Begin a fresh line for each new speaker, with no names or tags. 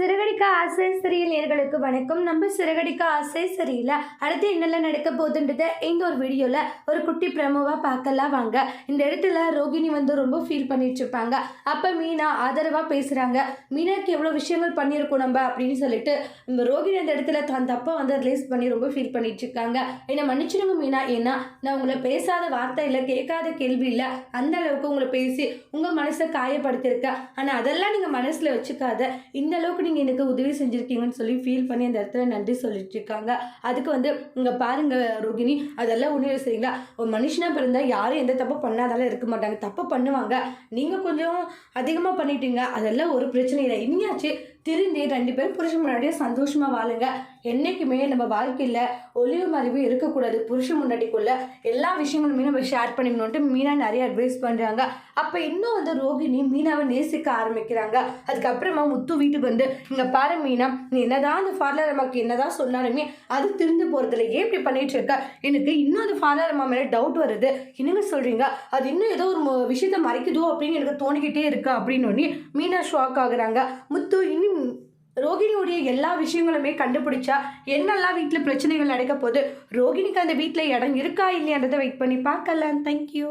சிறகடிக்க ஆசை சரியில் நேர்களுக்கு வணக்கம். நம்ம சிறகடிக்க ஆசை சரியில்லை அடுத்து என்னெல்லாம் நடக்க போகுதுன்றத இந்த ஒரு வீடியோவில் ஒரு குட்டி பிரமோவாக பார்க்கலாம் வாங்க. இந்த இடத்துல ரோகிணி வந்து ரொம்ப ஃபீல் பண்ணிட்டு இருப்பாங்க அப்போ மீனா ஆதரவாக பேசுகிறாங்க மீனாக்கு எவ்வளோ விஷயங்கள் பண்ணியிருக்கோம் நம்ம அப்படின்னு சொல்லிட்டு இந்த ரோகிணி அந்த இடத்துல தான் தப்பை வந்து ரிலீஸ் பண்ணி ரொம்ப ஃபீல் பண்ணிட்டு இருக்காங்க என்னை மன்னிச்சிடுங்க மீனா. ஏன்னா நான் உங்களை பேசாத வார்த்தை இல்லை கேட்காத கேள்வி இல்லை அந்த அளவுக்கு உங்களை பேசி உங்கள் மனசை காயப்படுத்தியிருக்கேன். ஆனால் அதெல்லாம் நீங்கள் மனசில் வச்சுக்காத. இந்த அளவுக்கு நீங்கள் எனக்கு உதவி செஞ்சுருக்கீங்கன்னு சொல்லி ஃபீல் பண்ணி அந்த இடத்துல நன்றி சொல்லிட்டு இருக்காங்க அதுக்கு வந்து இங்கே பாருங்க ரோகிணி அதெல்லாம் ஒன்றும் சரிங்களா? ஒரு மனுஷனாக பிறந்தால் யாரும் எந்த தப்பு பண்ணாதாலும் இருக்க மாட்டாங்க. தப்பு பண்ணுவாங்க. நீங்கள் கொஞ்சம் அதிகமாக பண்ணிட்டீங்க. அதெல்லாம் ஒரு பிரச்சனை இல்லை. இனியாச்சு திருந்தி ரெண்டு பேரும் புருஷன் முன்னாடியே சந்தோஷமாக வாழுங்க. என்றைக்குமே நம்ம வாழ்க்கையில் ஒளிவு மறைவு இருக்கக்கூடாது. புருஷன் முன்னாடிக்குள்ளே எல்லா விஷயங்களுமே நம்ம ஷேர் பண்ணிக்கணும்ன்ட்டு மீனா நிறைய அட்வைஸ் பண்ணுறாங்க அப்போ இன்னும் வந்து ரோகிணி மீனாவை நேசிக்க ஆரம்பிக்கிறாங்க. அதுக்கப்புறமா முத்து வீட்டுக்கு வந்து இங்கே பாரு மீனா நீ என்னதான் அந்த ஃபார்லர் அம்மாக்கு என்னதான் சொன்னாலுமே அது திருந்து போகிறதுல ஏன் இப்படி பண்ணிட்டு இருக்க? எனக்கு இன்னும் அந்த ஃபார்லர் அம்மா மேலே டவுட் வருது. என்னங்க சொல்கிறீங்க அது இன்னும் ஏதோ ஒரு விஷயத்த மறைக்குதோ அப்படின்னு எனக்கு தோணிக்கிட்டே இருக்கு அப்படின்னு உடனே மீனா ஷாக் ஆகுறாங்க. முத்து இன்னும் ரோகிணியுடைய எல்லா விஷயங்களுமே கண்டுபிடிச்சா என்னெல்லாம் வீட்டில் பிரச்சனைகள் நடக்க போகுது? ரோகிணிக்கு அந்த வீட்டில் இடம் இருக்கா இல்லையான்றதை வெயிட் பண்ணி பார்க்கலாம். தேங்க்யூ